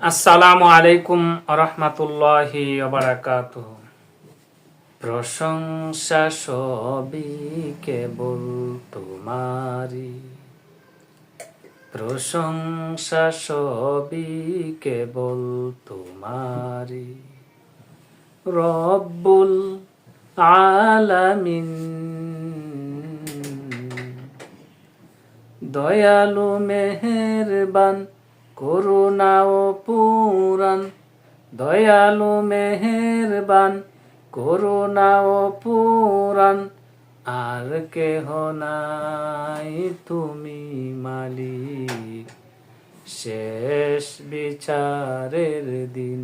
আসসালামু আলাইকুম রহমতুল্লাহি বারাকাত প্রশংসা সবই কেবল তোমারি প্রশংসা সবই কেবল তোমারি রব্বুল আলামিন। দয়ালু মেহেরবান করুণা ও পুরাণ, দয়ালু মেহেরবান করুণা ও পুরাণ, আর কেহ নাই তুমি মালিক। শেষ বিচারের দিন,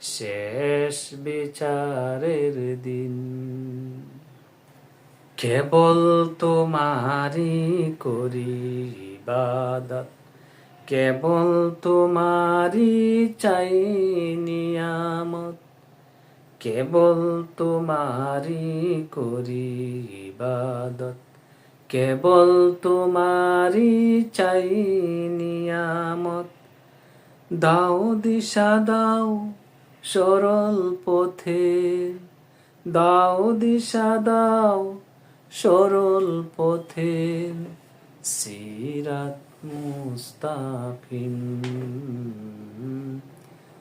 শেষ বিচারের দিন। কেবল তোমারি করি। ইবাদত কেবল তোমারি চাই নিয়ামত। কেবল তোমারি করি ইবাদত। কেবল তোমারি চাই নিয়ামত। দাও দিশা, দাও সরল পথে। দাও দিশা, দাও সরল পথে। সিরাত মুস্তাকিম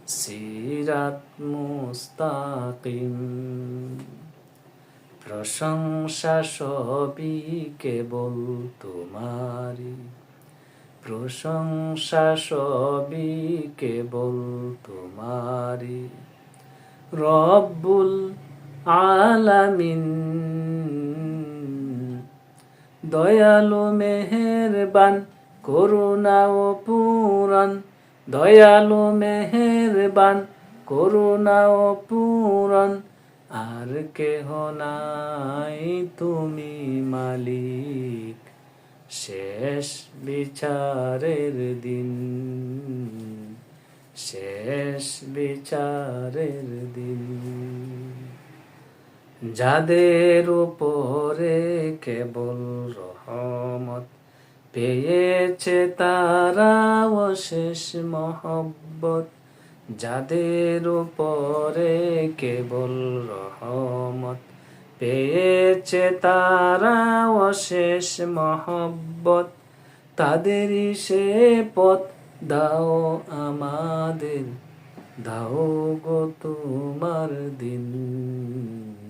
সিরাত মুস্তাকিম। প্রশংসা সবই কেবল তোমারি প্রশংসা সবই কেবল তোমারি রব্বুল আলামিন দয়ালু মেহেরবান করুণা ও পুরাণ। দয়ালু মেহেরবান করুণা ও পুরাণ। আর কেহ নাই তুমি মালিক। শেষ বিচারের দিন। শেষ বিচারের দিন। যাদের উপরে কেবল রহমত পেয়েছে তারা অশেষ মহব্বত। যাদের উপরে কেবল রহমত পেয়েছে তারা অশেষ মহব্বত। তাদেরই সে পথ দাও আমাদের, দাও গো তোমার দিন।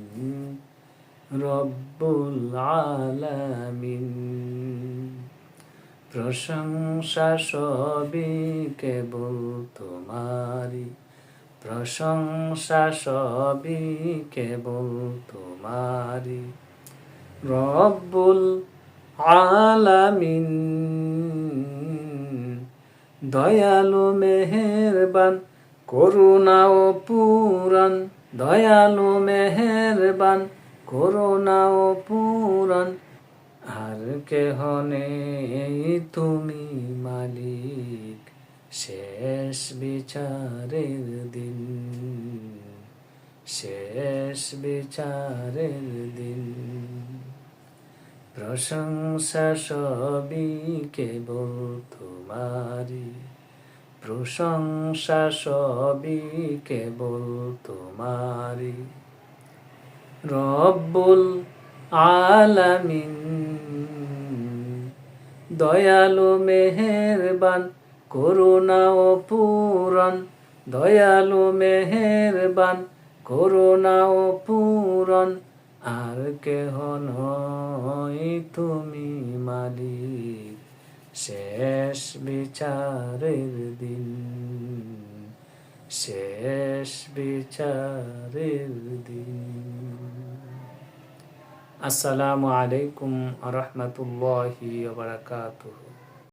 রব্বুল আলামিন। প্রশংসা সবই কেবল তোমারি প্রশংসা সবই কেবল তোমারি রব্বুল আলামিন। দয়ালু মেহেরবান করুণা ও পুরাণ। দয়ালু মেহেরবান করুণা ও পুরাণ। আর কেহ নেই তুমি মালিক, শেষ বিচারের দিন। শেষ বিচারের দিন। প্রশংসা সবই কেবল তোমারি প্রশংসা সবই কেবল তোমারি রব্বুল আলামিন, দয়ালু মেহেরবান করুণা ও পুরাণ। দয়ালু মেহেরবান করুণা ও পুরাণ। আর কেহ নয় তুমি মালিক। শেষ বিচারের দিন শেষ বিচারের দিন। আসসালামু আলাইকুম রহমতুল্লাহি বারাকাতুহু।